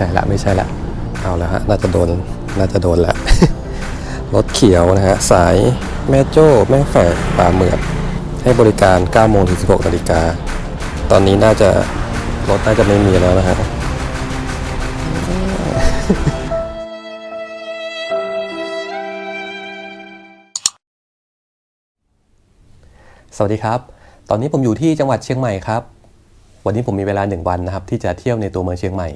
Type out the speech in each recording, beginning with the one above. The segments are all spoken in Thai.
ใช่ละไม่ใช่ละเอาแล้วฮะน่าจะโดนน่าจะโดนละรถเขียวนะฮะสายแม่โจ้ แม่แฝดป่าเหมือดให้บริการ9โมงถึง16นาฬิกาตอนนี้น่าจะรถน่าจะไม่มีแล้วนะฮะสวัสดีครับ ตอนนี้ผมอยู่ที่จังหวัดเชียงใหม่ครับ วันนี้ผมมีเวลาหนึ่งวันนะครับ ที่จะเที่ยวในตัวเมืองเชียงใหม่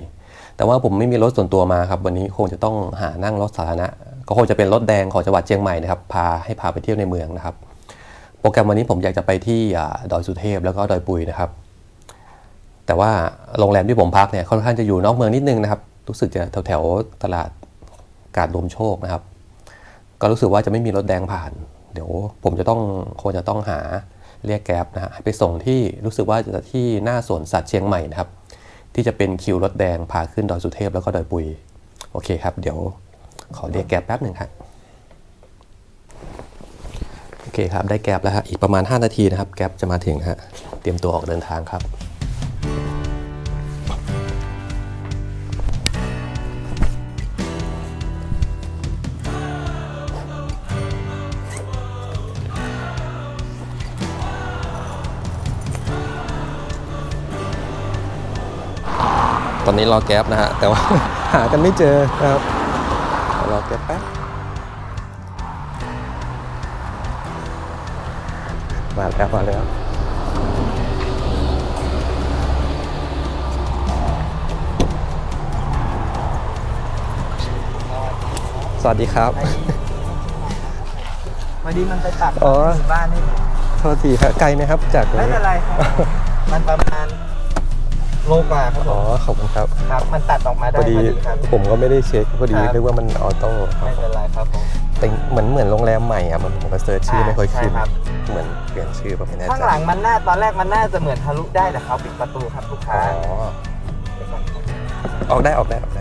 แต่ว่าผมไม่มีรถส่วนตัวมาครับ วันนี้คงจะต้องหานั่งรถสาธารณะ ก็คงจะเป็นรถแดงของจังหวัดเชียงใหม่นะครับ พาให้พาไปเที่ยวในเมืองนะครับ โปรแกรมวันนี้ผมอยากจะไปที่ดอยสุเทพแล้วก็ดอยปุยนะครับ แต่ว่าโรงแรมที่ผมพักเนี่ยค่อนข้างจะอยู่นอกเมืองนิดนึงนะครับ รู้สึกจะแถวๆตลาดกาดรวมโชคนะครับ ก็รู้สึกว่าจะไม่มีรถแดงผ่าน เดี๋ยวผมจะต้องคงจะต้องหาเรียกแก๊บนะฮะไปส่งที่รู้สึกว่าจะที่หน้าสวนสัตว์เชียงใหม่นะครับ ที่จะเป็นคิวรถแดงพาขึ้นดอยสุเทพแล้วก็ดอยปุย โอเคครับ เดี๋ยวขอเรียกแก๊บแป๊บหนึ่งครับโอเคครับ ได้แก๊บแล้วฮะอีกประมาณ 5 นาทีนะครับ แก๊บจะมาถึงฮะเตรียมตัวออกเดินทางครับ นนี้รอแก๊ปนะฮะ แต่ว่า หากันไม่เจอนะครับรอแก๊ปแป๊บมาแล้วมาแล้วสวัสดีครับ วันนี้มันไปตัดอ๋อหมู่บ้านนี่โทษทีครับไกลไหมครับจากตรงไม่นี้ เป็นไรครับ มันประมาณ โลกว่าครับผอ๋อมขอบคุณครับครับ มันตัดออกมาพได้อดีพอดีครับ ผมก็ไม่ได้เช็คพอดีครับ นึกว่ามันออโต้ครับไม่เป็นไรครับผม แต่เหมือนเหมือนโรงแรมใหม่อะมันผมก็เซิร์ชชื่อไม่ค่อยขึ้น ใช่ครับ เหมือนเปลี่ยนชื่อผมไม่แน่ใจข้างหลังมันน่าตอนแรกมันน่าจะเหมือนทะลุได้แต่เขาปิดประตูครับลูกอ๋ค้าอออกได้ออกได้ออก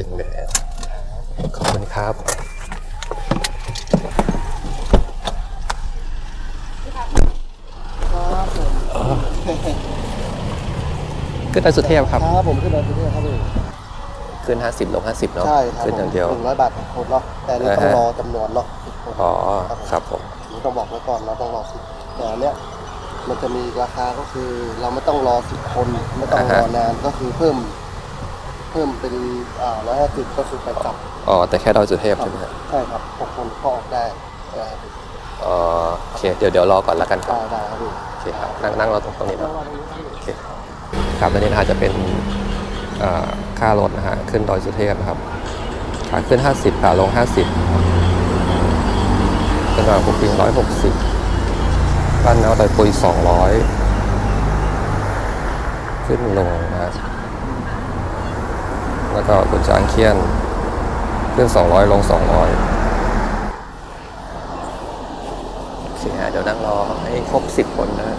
ถึงแล้วขอบคุณครับขึ้นดอยสุเทพครับ ครับผมขึ้นดอยสุเทพครับพี่ขึ้น 50 ลง 50 เนาะใช่ครับขึ้นอย่างเดียวหนึ่งร้อยบาทต่อคนเนาะแต่อันนี่ต้องอ่าฮะรอจำนวนเนาะสิบคนอ๋อครับผมผมต้องบอกไว้ก่อนเราต้องรอสิบแต่อันเนี้ยมันจะมีราคาก็คือเราไม่ต้องรอสิบคนไม่ต้องอ่ารฮะอนานก็คือเพิ่ม เพิ่มเป็นอ่าร้อยห้าสิบก็คือไปกลับอ๋อแต่แค่ดอยสุเทพใช่ไหมครับใช่ครับหกคนก็ออกได้เอออ๋อโอเคเดี๋ยวเดี๋ยวรอก่อนละกันครับได้ได้ครับพี่โอเคครับนั่งนั่งรอตรงตรงนี้เนาะโอเคครับแล้วนี่นะฮะจะเป็นอ่าค่ารถนะฮะขึ้นดอยสุเทพนะครับขาขึ้น 50ขาลง 50ขึ้นมาปุกปิง160บ้านแนวดอยปุย200 ขึ้นลงนะฮะ แล้วก็กุนจางเคียนขึ้น 200 ลง 200โอเคฮะเดี๋ยวนั่งรอให้ครบ 10 คนนะฮะ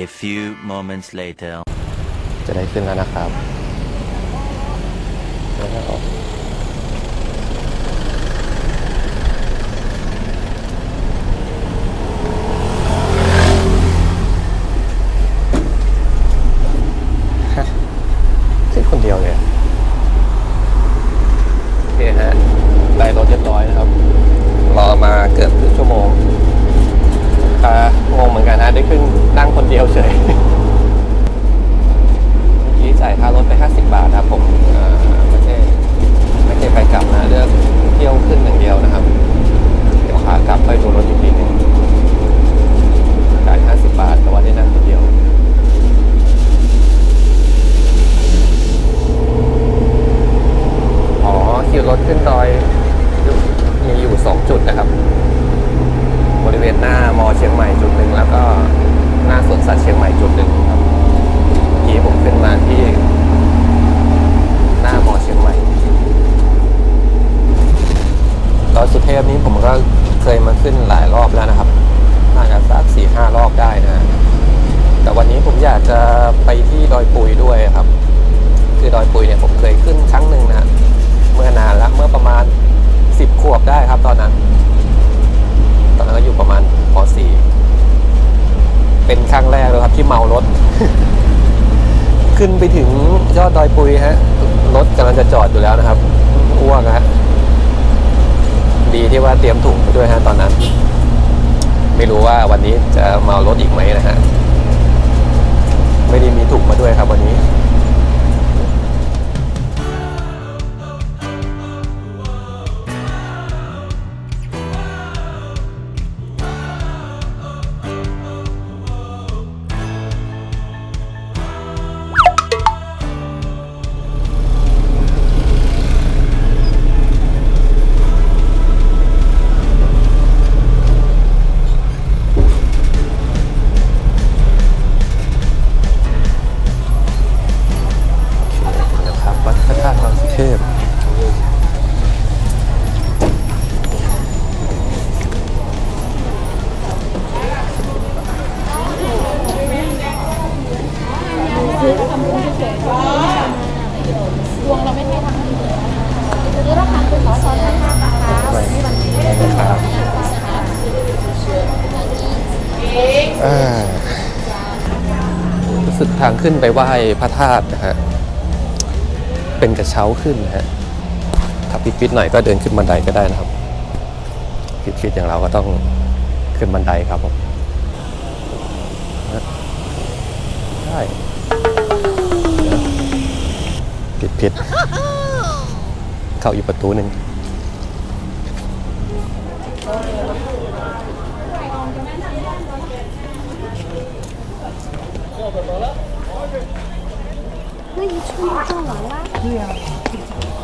A few moments later. จะได้ขึ้นแล้วนะครับ แล้วฮะขึ้นคนเดียวเลยโอเคฮะได้รถเรียบร้อยนะครับ รอมาเกือบครึ่งชั่วโมงอ่างงเหมือนกันนะได้ขึ้นนั่งคนเดียวเฉย เมื่อกี้จ่ายค่ารถไป 50 บาทนะครับผมเอ่อประเทศ กี้ผมขึ้นมาที่ หน้ามอเชียงใหม่ดอยสุเทพนี้ผมก็เคยมาขึ้นหลายรอบแล้วนะครับ น่าจะสักสี่ห้ารอบได้นะ แต่วันนี้ผมอยากจะไปที่ดอยปุยด้วยครับ คือดอยปุยเนี่ยผมเคยขึ้นครั้งหนึ่งนะ เมื่อนานแล้วเมื่อประมาณสิบขวบได้ครับตอนนั้น ตอนนั้นก็อยู่ประมาณป .4 เป็นครั้งแรกเลยครับที่เมารถ ขึ้นไปถึงยอดดอยปุยฮะ รถกำลังจะจอดอยู่แล้วนะครับอ้วกฮะ ดีที่ว่าเตรียมถุงไปด้วยฮะตอนนั้น ไม่รู้ว่าวันนี้จะเมารถอีกไหมนะฮะ ไม่ได้มีถุงมาด้วยครับวันนี้ พนะครับอ่ารู้สึกทางขึ้นไปไหว้พระธาตุนะฮะ เป็นกระเช้าขึ้นนะฮะถ้าปิดๆหน่อยก็เดินขึ้นบันไดก็ได้นะครับฟิตๆอย่างเราก็ต้องขึ้นบันไดครับผมนะได้ผิดๆเข้าอีกประตูหนึ่ง 这就完啦对呀。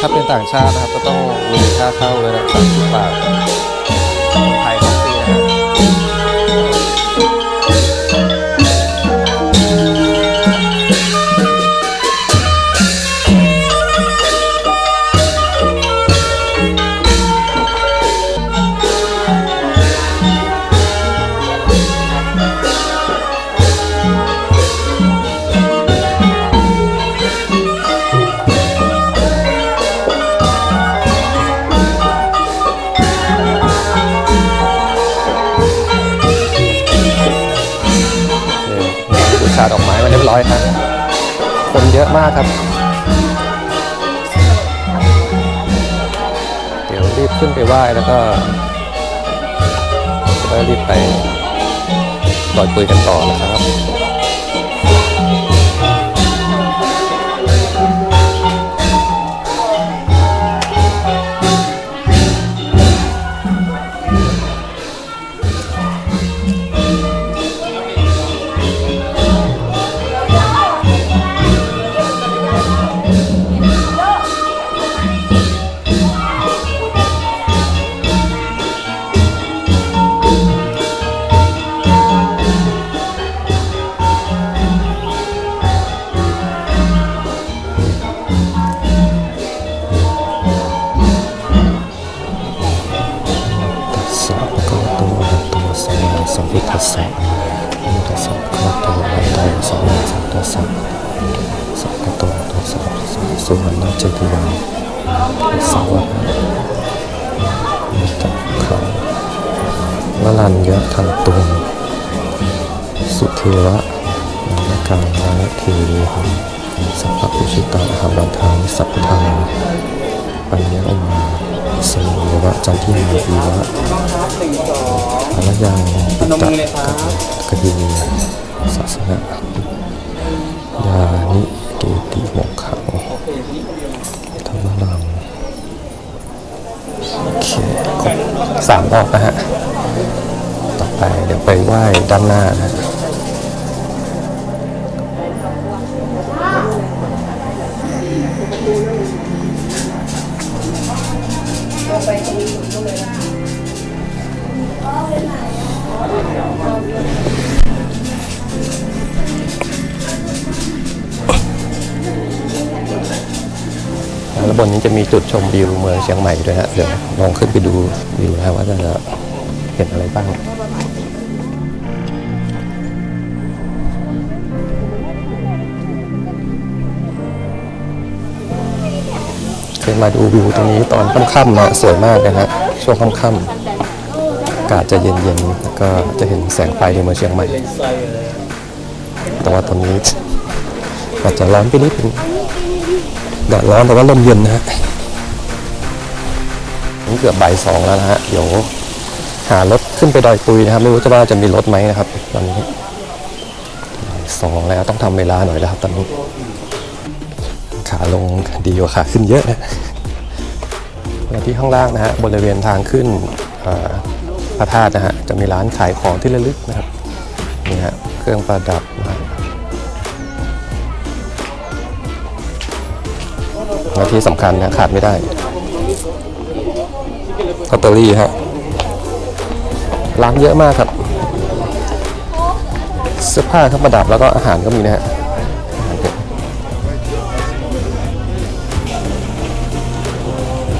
ถ้าเป็นต่างชาตินะครับ ก็ต้องมีค่าเข้าเลยนะสามสิบบาท ไปไหว้แล้วก็จะได้รีบไปลอยปุยกันต่อนะครับ ยังพนมมือเลยครับก็คือศาสนยานิเกติโมกขังธรรมรังโอเคครบสามรอบนะฮะ ต่อไปเดี๋ยวไปไหว้ด้านหน้านะ นนี้จะมีจุดชมวิวเมืองเชียงใหม่ด้วยฮะเดี๋ยวลองขึ้นไปดูวิวนะว่าจะเห็นอะไรบ้างขึ้นมาดูวิวตรงนี้ตอนค่ำๆนะสวยมากนะฮะช่วงค่ำๆอากาศจะเย็นๆแล้วก็จะเห็นแสงไฟในเมืองเชียงใหม่ แต่ว่าตอนนี้อาจจะร้อนไปนิดนึง แดดร้อนแต่ว่าลมเย็นนะฮะนี่เกือบบ่ายสองแล้วนะฮะ เดี๋ยวหารถขึ้นไปดอยปุยนะครับ ไม่รู้จะว่าจะมีรถไหมนะครับ ตอนนี้สองแล้วต้องทำเวลาหน่อยแล้วครับตอนนี้ ขาลงดีกว่าขาขึ้นเยอะนะแล้วที่ข้างล่างนะฮะบริเวณทางขึ้นพระธาตุนะฮะจะมีร้านขายของที่ระลึกนะครับนี่ฮะเครื่องประดับ และที่สำคัญนะขาดไม่ได้ลอตเตอรี่ฮะร้านเยอะมากครับ เสื้อผ้าเครื่องประดับแล้วก็อาหารก็มีนะฮะอาหารเยอะ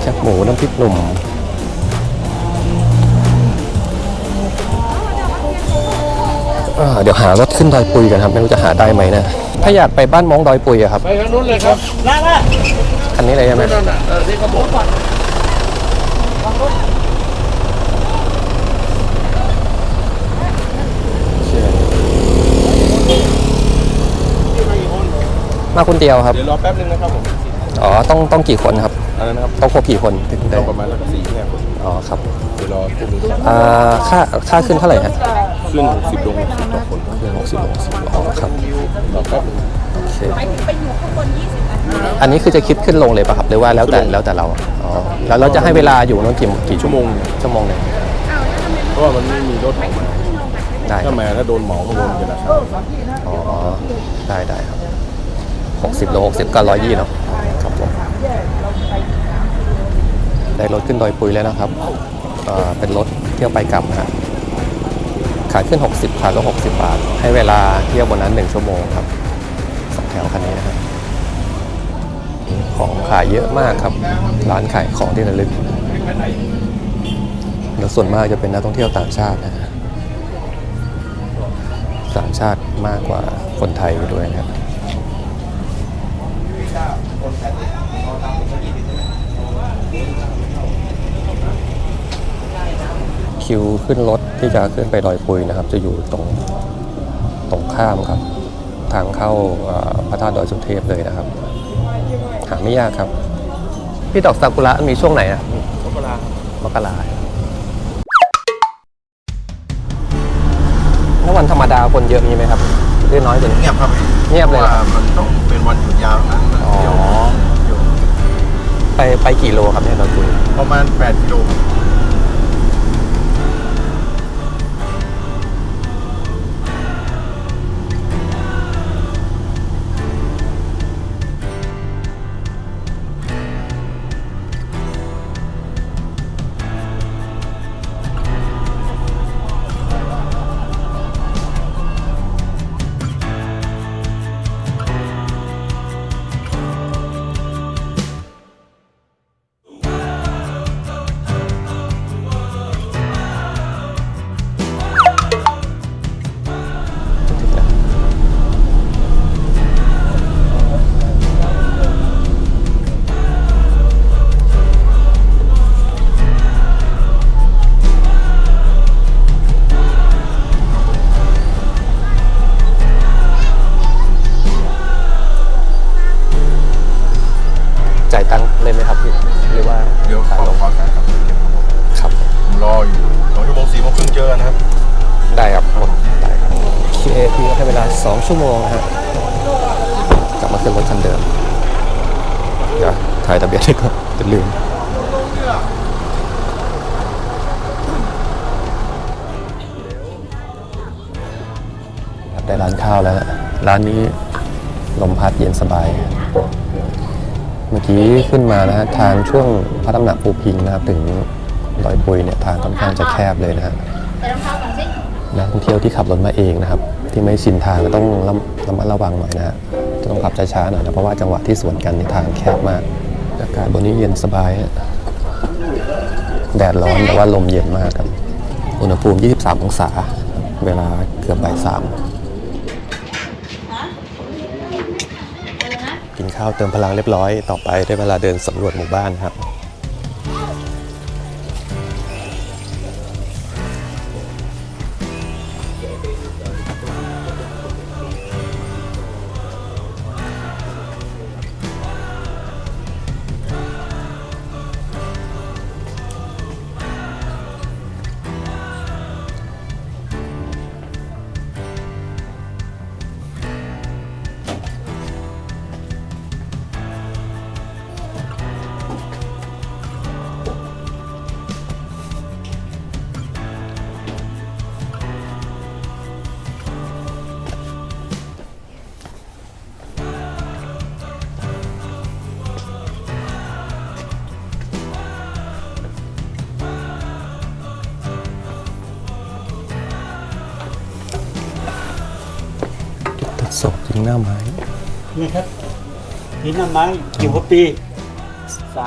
แคบหมูน้ำพริกหนุ่มอ่าเดี๋ยวหารถขึ้นดอยปุยกันครับ ไม่รู้จะหาได้ไหมนะ ถ้าอยากไปบ้านมองดอยปุยอะครับ ไปทางนู้นเลยครับนั่นแหละ คันนี้เลยใช่ไหมนั่นน่ะเออที่เขาบอกก่อนมาคนเดียวครับ เดี๋ยวรอแป๊บนึงนะครับผมอ๋อ ต้องต้องกี่คนครับ อะไรนะครับต้องครบกี่คนถึงได้เราประมาณสักสี่ห้าคนอ๋อครับเดี๋ยวรอพรุ่งนี้อ่าค่าค่าขึ้นเท่าไหร่ฮะขึ้นหกสิบลงหกสิบต่อคนเรื่องหกสิบหกสิบอ๋อครับรอแป๊บนึงโอเคอัน นี้คือจะคิดขึ้นลงเลยป่ะครับหรือว่าแล้วแต่แล้วแต่เราอ๋อแล้วเราจะให้เวลาอยู่นั่นกี่กี่ชั่วโมงชั่วโมงหนึ่งเพราะว่ามันไม่มีรถออกมาได้คถ้ารับมาถ้าโดนเหมาข้างบนจะราคาอ๋อได้ได้ครับหกสิบโลหกสิบก็ร้อยยี่เนาะครับผมได้รถขึ้นดอยปุยแล้วนะครับเอ่อเป็นรถเที่ยวไปกลับนะฮะขาขึ้น 60ขาลง60 บาท ให้เวลาเที่ยวบนนั้น 1 ชั่วโมงครับสองแถวคันนี้นะครับ ของขายเยอะมากครับ ร้านขายของที่ระลึก แล้วส่วนมากจะเป็นนักท่องเที่ยวต่างชาตินะฮะต่างชาติมากกว่าคนไทยด้วยนะครับคิวขึ้นรถที่จะขึ้นไปดอยปุยนะครับ จะอยู่ตรงตรงข้ามครับ ทางเข้าพระธาตุดอยสุเทพเลยนะครับ หาไม่ยากครับ พี่ดอกซากุระมีช่วงไหนอะมกรามกราแล้ววันธรรมดาคนเยอะมีไหมครับหรือน้อยกว่านี้ เงียบครับเงียบเลยเหรอว่ามันต้องเป็นวันหยุดยาวนั้นอ๋อไปไปกี่โลครับเนี่ยดอยปุยประมาณ 8 กิโลครับ ชั่วโมงนะฮะกลับมาขึ้นรถคันเดิม เดี๋ยวถ่ายทะเบียนให้ก่อนจะลืมครับได้ร้านข้าวแล้วนะร้านนี้ลมพัดเย็นสบาย เมื่อกี้ขึ้นมานะฮะทางช่วงพระตำหนักปูพิงนะครับถึงดอยปุยเนี่ยทางค่อนข้างจะแคบเลยนะฮะนักท่องเที่ยวที่ขับรถมาเองนะครับ ที่ไม่ชินทางก็ต้องระระมัดระวังหน่อยนะฮะจะต้องขับช้าๆหน่อยนะเพราะว่าจังหวะที่สวนกันในทางแคบมากอากาศบนนี้เย็นสบายฮะแดดร้อนแต่ว่าลมเย็นมากครับอุณหภูมิ 23 องศา เวลาเกือบบ่ายสามกินข้าวเติมพลังเรียบร้อย ต่อไปได้เวลาเดินสำรวจหมู่บ้านครับ หน้าไม้นี่ครับหินหน้ำไม้อยู่หัวปี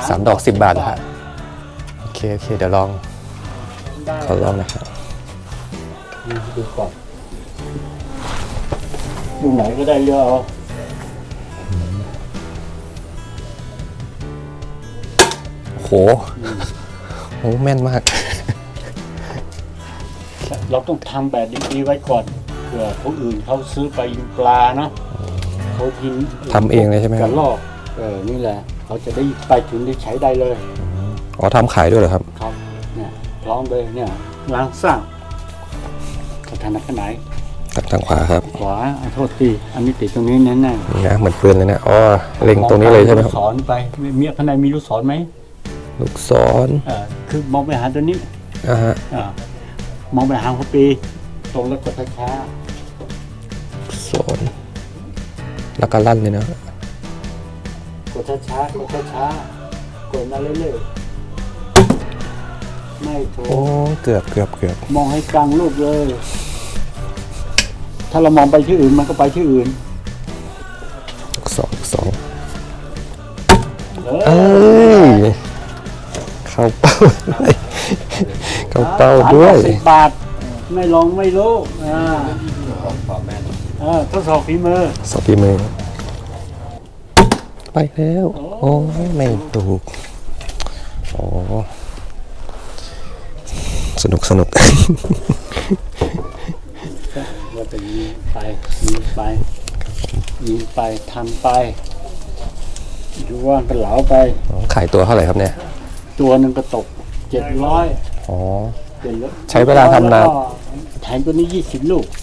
สามดอกสิบบาทนะฮะโอเคโอเคเดี๋ยวลองขอลองนะครับดูก่อนดูไหนก็ได้เลือกเอาโหโหแม่นมาก เราต้องทำแบบดีๆไว้ก่อน ผื่อผู้อื่นเขาซื้อไปยิงปลาเนาะเขาทิ้งทำเองเลยใช่ไหมคกรับระลอกเออนี่แหละเขาจะได้ไปถึงได้ใช้ได้เลยอ๋อทำขายด้วยเหรอครับ ครับเนี่ยพร้อมเลยเนี่ยล้างสร้างกระถางขนาดทางทางขวาครับขวาอะโทษทีอันนี้ติดตรงนี้แน่ๆนี่นะเหมือนปืนเลยนะอ๋อเล็งตรงนี้เลยใช่ไหมครับลูกศรไปมีข้างในมีลูกศรไหมลูกศรเออคือมองไปหาตัวนี้ อ่าฮะอ่ามองไปหาหัวปี ตรงแล้วกดช้าลู กศรแล้วก็ลั่นเลยนะๆกดช้าๆกดช้าๆกดมาเรื่อยๆไม่ถูโอ้กเกือบเกือบเกือบมองให้กลางรูปเลย ถ้าเรามองไปที่อื่นมันก็ไปที่อื่นลูกศรลูกศรเอเอ้อยเข้าเป้าด้วยเข้าเป้าด้วย สิบบาท ไม่ลองไม่รู้อ่าเออ ทดสอบฝีมือ สอบฝีมือ ไปแล้ว โอ้ไม่ถูกโอ้สนุกสนุก เราจะยิงไปยิงไปยิงไปทำไปดูว่ากันเหลาไป ขายตัวเท่าไหร่ครับเนี่ย ตัวหนึ่งก็ตกเจ็ดร้อยอ๋อ เจ็ดร้อยใช้เวลาทำนาน แทงตัวนี้ยี่สิบลูกอ๋อ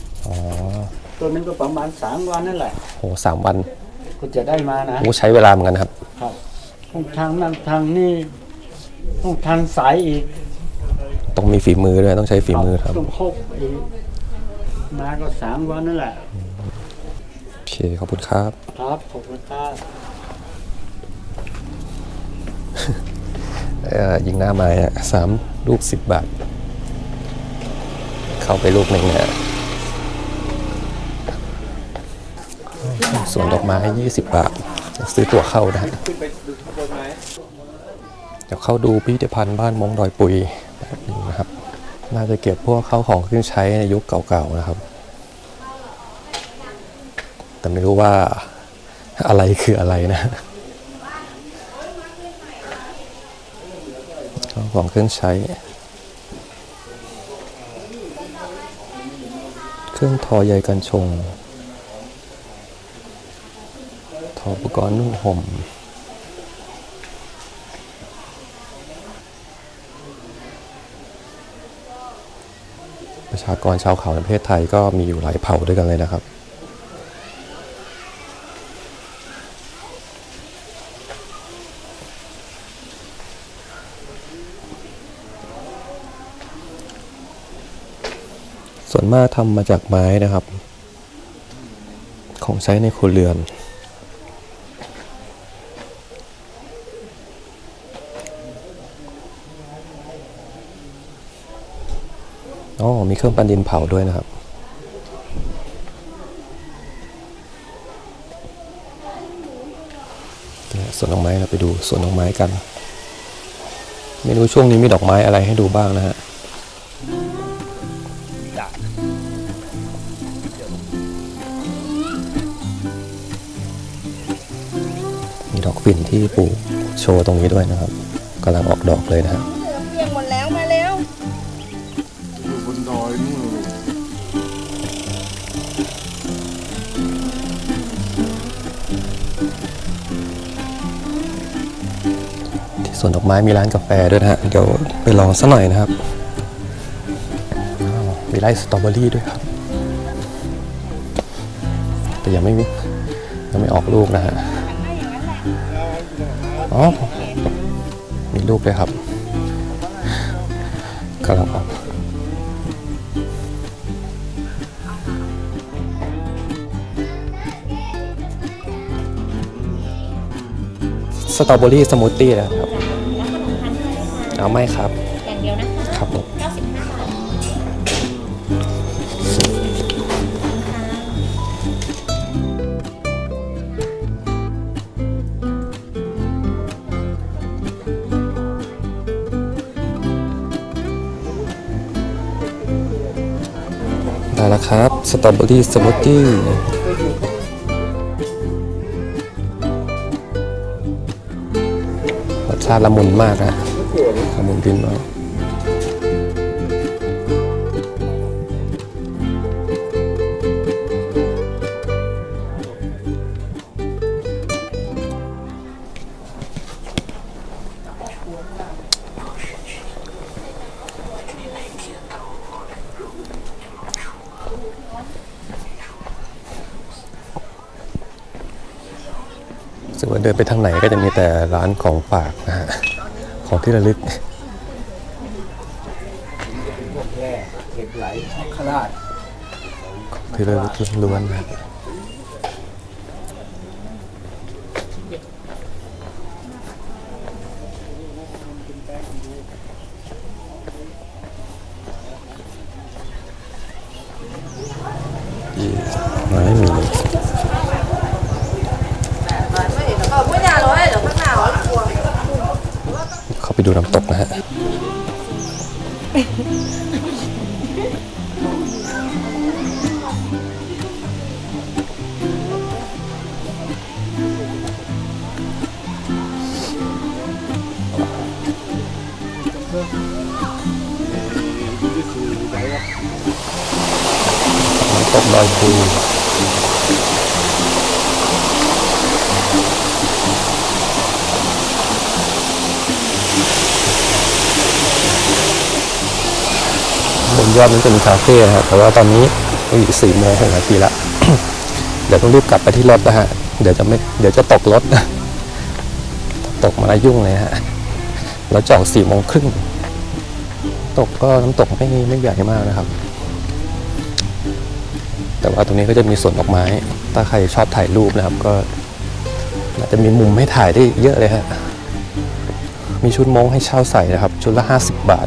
ตัวนึงก็ประมาณสามวันนั่นแหละโหสามวันก็จะได้มานะโอ้ใช้เวลาเหมือนกันนะครับครับต้องทางนั่นทางนี่ต้องทางสายอีกต้องมีฝีมือด้วยต้องใช้ฝีมือครับต้องคบอีกมาก็สามวันนั่นแหละโอเคขอบคุณครับ ครับขอบคุณครับเอ่อยิงหน้าไม้อะสามลูกสิบบาท เข้าไปลูกหนึ่งเนี่ย สวนดอกไม้ยี่สิบบาท ซื้อตั๋วเข้าได้เดี๋ยวเข้าดูพิพิธภัณฑ์บ้านมงดอยปุยแบบนึงนะครับ น่าจะเก็บพวกเข้าของเครื่องใช้ในยุคเก่าๆนะครับ แต่ไม่รู้ว่าอะไรคืออะไรนะข้าวของเครื่องใช้ เครื่องทอใยกันชง ถอดอุปกรณ์นุ่งห่มประชากรชาวเขาในประเทศไทยก็มีอยู่หลายเผ่าด้วยกันเลยนะครับ ส่วนมากทำมาจากไม้นะครับ ของใช้ในครัวเรือน มีเครื่องปั้นดินเผาด้วยนะครับเนี่ยสวนดอกไม้เราไปดูสวนดอกไม้กัน ไม่รู้ช่วงนี้มีดอกไม้อะไรให้ดูบ้างนะฮะมีดอกฝิ่นที่ปลูกโชว์ตรงนี้ด้วยนะครับกำลังออกดอกเลยนะฮะเสวนดอกไม้มีร้านกาแฟด้วยนะฮะ เดี๋ยวไปลองสักหน่อยนะครับมีไร่สตรอเบอรี่ด้วยครับ แต่ยังไม่มียังไม่ออกลูกนะฮะอ๋อมีลูกด้วยครับกำลังออกสตรอเบอรี่สมูทตี้นะครับ เอาไม่ครับ อย่างเดียวนะคะครับผม 95 บาทได้แล้วครับ สตรอเบอรี่สมูทตี้รสชาติละมุนมากอะ ละมุนดินมากรู้สึกว่าเดินไปทางไหนก็จะมีแต่ร้านของฝากนะฮะ ของที่ระลึก แร่เหล็กไหลขราด ที่ระลึกล้วนนะครับอีมันไม่มีเลยเข้าไปดูน้ำตกนะฮะ อยปุยบนยอดนั้นจะมีคาเฟ่นะครับแต่ว่าตอนนี้อีกสี่โมงหกนาทีละเดี๋ยวต้องรีบกลับไปที่รถนะฮะ เดี๋ยวจะไม่ เดี๋ยวจะตกรถ ตกมาแล้วยุ่งเลยฮะ เราจองสี่โมงครึ่ง ตกก็น้ำตกไม่ไม่ใหญ่มากนะครับ แต่ว่าตรงนี้ก็จะมีสวนดอกไม้ ถ้าใครชอบถ่ายรูปนะครับก็อาจะมีมุมให้ถ่ายได้เยอะเลยฮะ มีชุดมงให้เช่าใส่นะครับ ชุดละ 50 บาท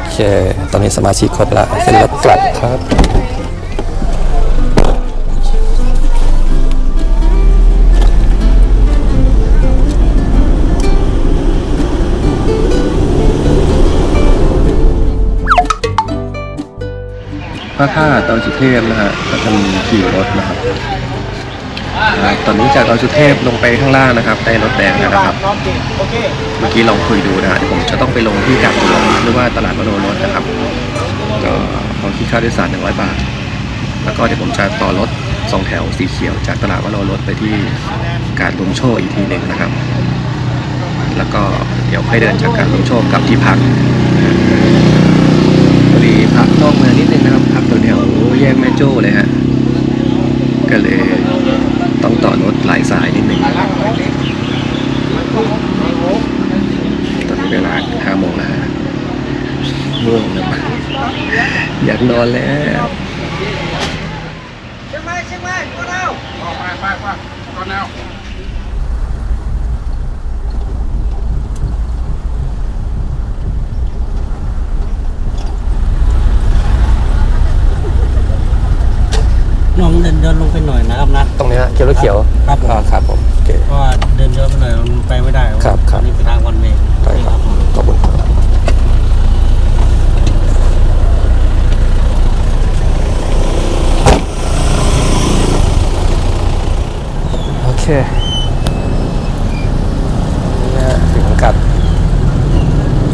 โอเค ตอนนี้สมาชิกครบละเสร็จแล้วกลับครับ พระธาตุดอยสุเทพนะฮะก็จะมีขี่รถนะครับ ตอนนี้จากดอยสุเทพลงไปข้างล่างนะครับได้รถแดงแล้วนะครับ เมื่อกี้ลองคุยดูนะฮะเดี๋ยวผมจะต้องไปลงที่กาบหลวงหรือว่าตลาดวโรรถนะครับ ก็เขาคิดค่าโดยสาร100บาท แล้วก็เดี๋ยวผมจะต่อรถสองแถวสีเขียวจากตลาดวโรรถไปที่กาดลมโชอีกทีหนึ่งนะครับ แล้วก็เดี๋ยวค่อยเดินจากกาดลมโชกลับที่พักพอดีพักนอกเมือง นะครับพักแถวๆแยกแม่โจ้เลยฮะ ก็เลยต้องต่อรถหลายสายนิดหนึ่งตอนนี้เวลาห้าโมงแล้วง่วงนะอยากนอนแล้วเชียงใหม่เชียงใหม่พวกเราไปไปไปก่อนแล้ว เดินลงไปหน่อยนะครับนะตรงนี้นะเขียวเขียวครับผมอ่าครับผมโอเค เพราะว่าเดินเยอะไปหน่อยมันไปไม่ได้ครับครับอันนี่เป็นทางวันเมย์ได้ครับ ขอบคุณครับโอเคนี่นะถึงกัด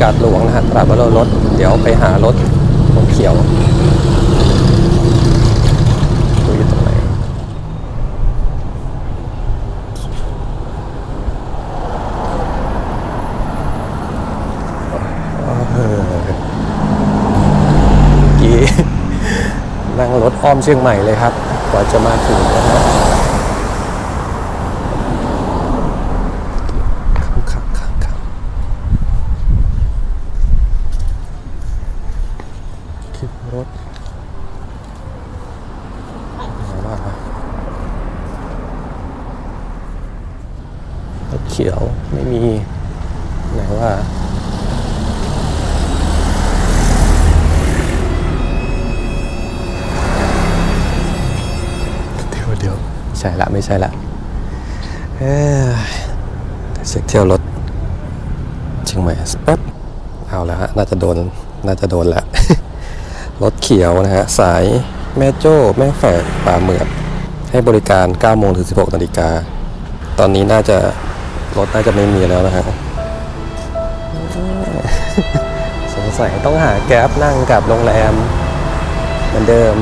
กัดหลวงนะฮะตราดว่ารรถ เดี๋ยวไปหารถรถเขียวดูอยู่ตรงไหน เมื่อกี้ นั่งรถ อ้อมเชียงใหม่เลยครับ กว่าจะมาถึงนะฮะครับ ช่ละไม่ใช่ละเอ้ยเช็คเที่ยวรถเชียงใหม่แป๊บเอาแล้วฮะน่าจะโดนน่าจะโดนแล้วรถเขียวนะฮะสายแม่โจ้ แม่แฝดป่าเหมือดให้บริการ9โมงถึง 16นาฬิกาตอนนี้น่าจะรถน่าจะไม่มีแล้วนะฮะสงสัยต้องหาแก๊ปนั่งกับโรงแรมเหมือนเดิม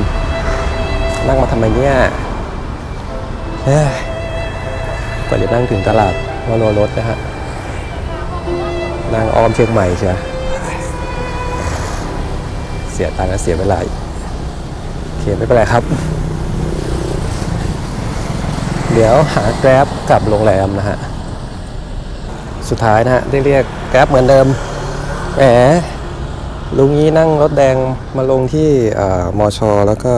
นั่งมาทำไมเนี้ย กว่าจะนั่งถึงตลาดวโรรถนะฮะนั่งออมเชียงใหม่ใช่ไหมเสียตังค์และเสียเวลาอีกโอเคไม่เป็นไรครับ เดี๋ยวหาแกร็บกลับโรงแรมนะฮะ สุดท้ายนะฮะได้เรียกแกร็บเหมือนเดิม แหมลุงนี้นั่งรถแดงมาลงที่อมอชอแล้วก็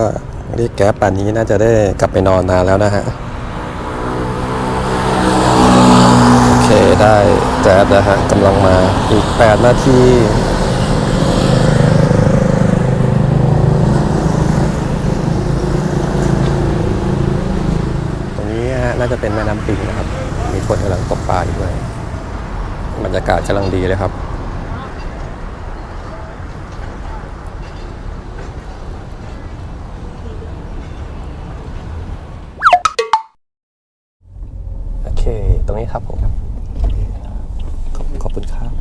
เรียกแก๊ปป่านนี้น่าจะได้กลับไปนอนนานแล้วนะฮะ โอเค ได้แจ๊ดนะฮะกำลังมาอีก 8 นาทีตรงนี้ฮะน่าจะเป็นแม่น้ำปิงนะครับ มีคนกำลังตกปลาอยู่ด้วยบรรยากาศกำลังดีเลยครับ โอเค ตรงนี้ครับผม ขอบขอบคุณครับ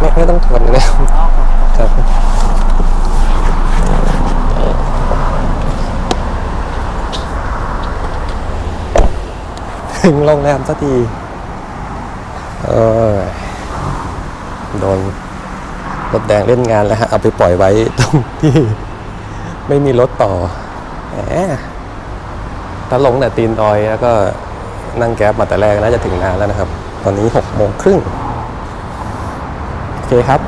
ไม่ไม่ต้องทนเลยครับ ถึงโรงแรมสักที เออโดนรถแดงเล่นงานแล้วฮะ เอาไปปล่อยไว้ตรงที่ไม่มีรถต่อแหมถ้าลงแต่ตีนดอยแล้วก็นั่งแก๊บมาแต่แรกน่าจะถึงนานแล้วนะครับ ตอนนี้6กโมงครึ่งโอเคครับ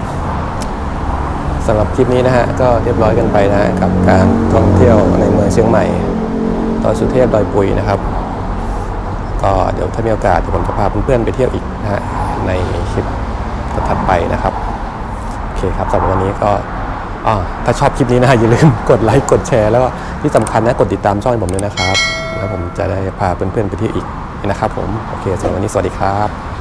สำหรับคลิปนี้นะฮะ ก็เรียบร้อยกันไปนะกับการท่องเที่ยวในเมืองเชียงใหม่ตอนสุเทพดอยปุยนะครับ ก็เดี๋ยวถ้ามีโอกาสผมจะพาเพื่อนๆไปเที่ยวอีกนะฮะในคลิปถัดไปนะครับโอเคครับสำหรับวันนี้ก็ถ้าชอบคลิปนี้นะอย่าลืมกดไลค์กดแชร์แล้วก็ที่สำคัญนะกดติดตามช่องผมด้วยนะครับแล้วผมจะได้พาเพื่อนๆไปเที่ยวอีกนะครับผมโอเคสำหรับวันนี้สวัสดีครับ